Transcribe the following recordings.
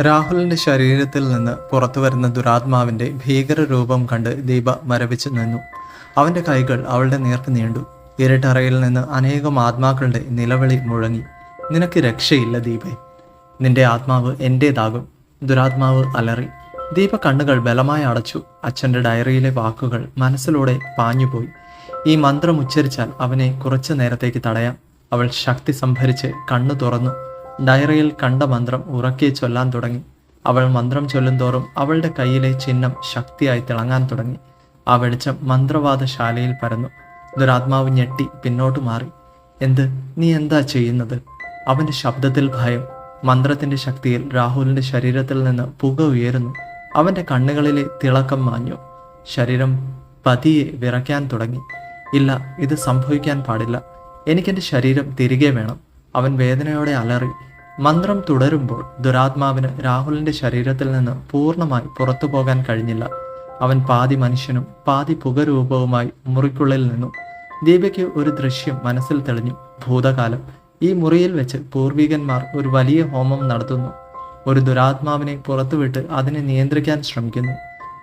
രാഹുലിന്റെ ശരീരത്തിൽ നിന്ന് പുറത്തു വരുന്ന ദുരാത്മാവിന്റെ ഭീകര രൂപം കണ്ട് ദീപ മരവിച്ചു നിന്നു. അവന്റെ കൈകൾ അവളുടെ നേർക്ക് നീണ്ടു. ഇരട്ടറയിൽ നിന്ന് അനേകം ആത്മാക്കളുടെ നിലവിളി മുഴങ്ങി. നിനക്ക് രക്ഷയില്ല ദീപേ. നിന്റെ ആത്മാവ് എന്റേതാകും. ദുരാത്മാവ് അലറി. ദീപ കണ്ണുകൾ ബലമായി അടച്ചു. അച്ഛന്റെ ഡയറിയിലെ വാക്കുകൾ മനസ്സിലൂടെ പാഞ്ഞുപോയി. ഈ മന്ത്രം ഉച്ചരിച്ചാൽ അവനെ കുറച്ചു നേരത്തേക്ക് തടയാം. അവൾ ശക്തി സംഭരിച്ച് കണ്ണു തുറന്നു. ഡയറിയിൽ കണ്ട മന്ത്രം ഉറക്കെ ചൊല്ലാൻ തുടങ്ങി. അവൾ മന്ത്രം ചൊല്ലുന്തോറും അവളുടെ കയ്യിലെ ചിഹ്നം ശക്തിയായി തിളങ്ങാൻ തുടങ്ങി. ആ വെളിച്ചം മന്ത്രവാദശാലയിൽ പരന്നു. ദുരാത്മാവ് ഞെട്ടി പിന്നോട്ട് മാറി. എന്ത്? നീ എന്താ ചെയ്യുന്നത്? അവന്റെ ശബ്ദത്തിൽ ഭയം മന്ത്രത്തിന്റെ ശക്തിയിൽ രാഹുലിന്റെ ശരീരത്തിൽ നിന്ന് പുക ഉയരുന്നു. അവന്റെ കണ്ണുകളിലെ തിളക്കം മാഞ്ഞു. ശരീരം പതിയെ വിറയ്ക്കാൻ തുടങ്ങി. ഇല്ല ഇത് സംഭവിക്കാൻ പാടില്ല. എനിക്കെന്റെ ശരീരം തിരികെ വേണം. അവൻ വേദനയോടെ അലറി. മന്ത്രം തുടരുമ്പോൾ ദുരാത്മാവിന് രാഹുലിന്റെ ശരീരത്തിൽ നിന്ന് പൂർണമായി പുറത്തു പോകാൻ കഴിഞ്ഞില്ല. അവൻ പാതി മനുഷ്യനും പാതി പുകരൂപവുമായി മുറിക്കുള്ളിൽ നിന്നു. ദീപയ്ക്ക് ഒരു ദൃശ്യം മനസ്സിൽ തെളിഞ്ഞു. ഭൂതകാലം. ഈ മുറിയിൽ വെച്ച് പൂർവികന്മാർ ഒരു വലിയ ഹോമം നടത്തുന്നു. ഒരു ദുരാത്മാവിനെ പുറത്തുവിട്ട് അതിനെ നിയന്ത്രിക്കാൻ ശ്രമിക്കുന്നു.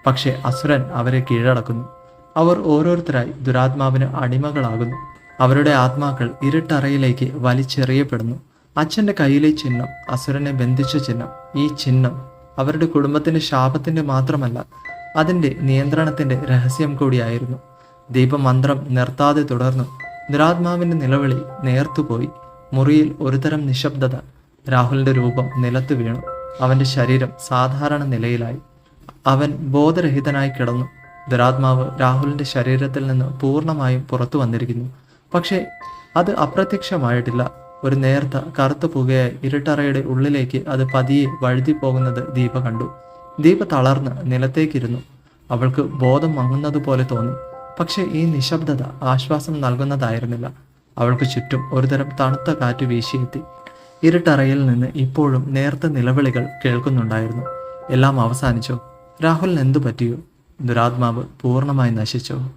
പക്ഷേ അസുരൻ അവരെ കീഴടക്കുന്നു. അവർ ഓരോരുത്തരായി ദുരാത്മാവിന് അടിമകളാകുന്നു. അവരുടെ ആത്മാക്കൾ ഇരുട്ടറയിലേക്ക് വലിച്ചെറിയപ്പെടുന്നു. അച്ഛന്റെ കയ്യിലെ ചിഹ്നം അസുരനെ ബന്ധിച്ച ചിഹ്നം ഈ ചിഹ്നം അവരുടെ കുടുംബത്തിന്റെ ശാപത്തിന്റെ മാത്രമല്ല അതിന്റെ നിയന്ത്രണത്തിന്റെ രഹസ്യം കൂടിയായിരുന്നു. ദീപമന്ത്രം നിർത്താതെ തുടർന്നു. നിരാത്മാവിന്റെ നിലവിളി നേർത്തുപോയി. മുറിയിൽ ഒരുതരം നിശബ്ദത രാഹുലിന്റെ രൂപം നിലത്തു വീണു. അവന്റെ ശരീരം സാധാരണ നിലയിലായി. അവൻ ബോധരഹിതനായി കിടന്നു. ദുരാത്മാവ് രാഹുലിന്റെ ശരീരത്തിൽ നിന്ന് പൂർണമായും പുറത്തു വന്നിരിക്കുന്നു. പക്ഷേ അത് അപ്രത്യക്ഷമായിട്ടില്ല. ഒരു നേർത്ത കറുത്ത പുകയായി ഇരുട്ടറയുടെ ഉള്ളിലേക്ക് അത് പതിയെ വഴുതി പോകുന്നത് ദീപ കണ്ടു. ദീപ തളർന്ന് നിലത്തേക്കിരുന്നു. അവൾക്ക് ബോധം മങ്ങുന്നത് പോലെ തോന്നി. പക്ഷേ ഈ നിശബ്ദത ആശ്വാസം നൽകുന്നതായിരുന്നില്ല. അവൾക്ക് ചുറ്റും ഒരുതരം തണുത്ത കാറ്റ് വീശിയെത്തി. ഇരുട്ടറയിൽ നിന്ന് ഇപ്പോഴും നേർത്ത നിലവിളികൾ കേൾക്കുന്നുണ്ടായിരുന്നു. എല്ലാം അവസാനിച്ചോ? രാഹുലിന് എന്തു പറ്റിയോ? ദുരാത്മാവ് പൂർണമായി നശിച്ചോ?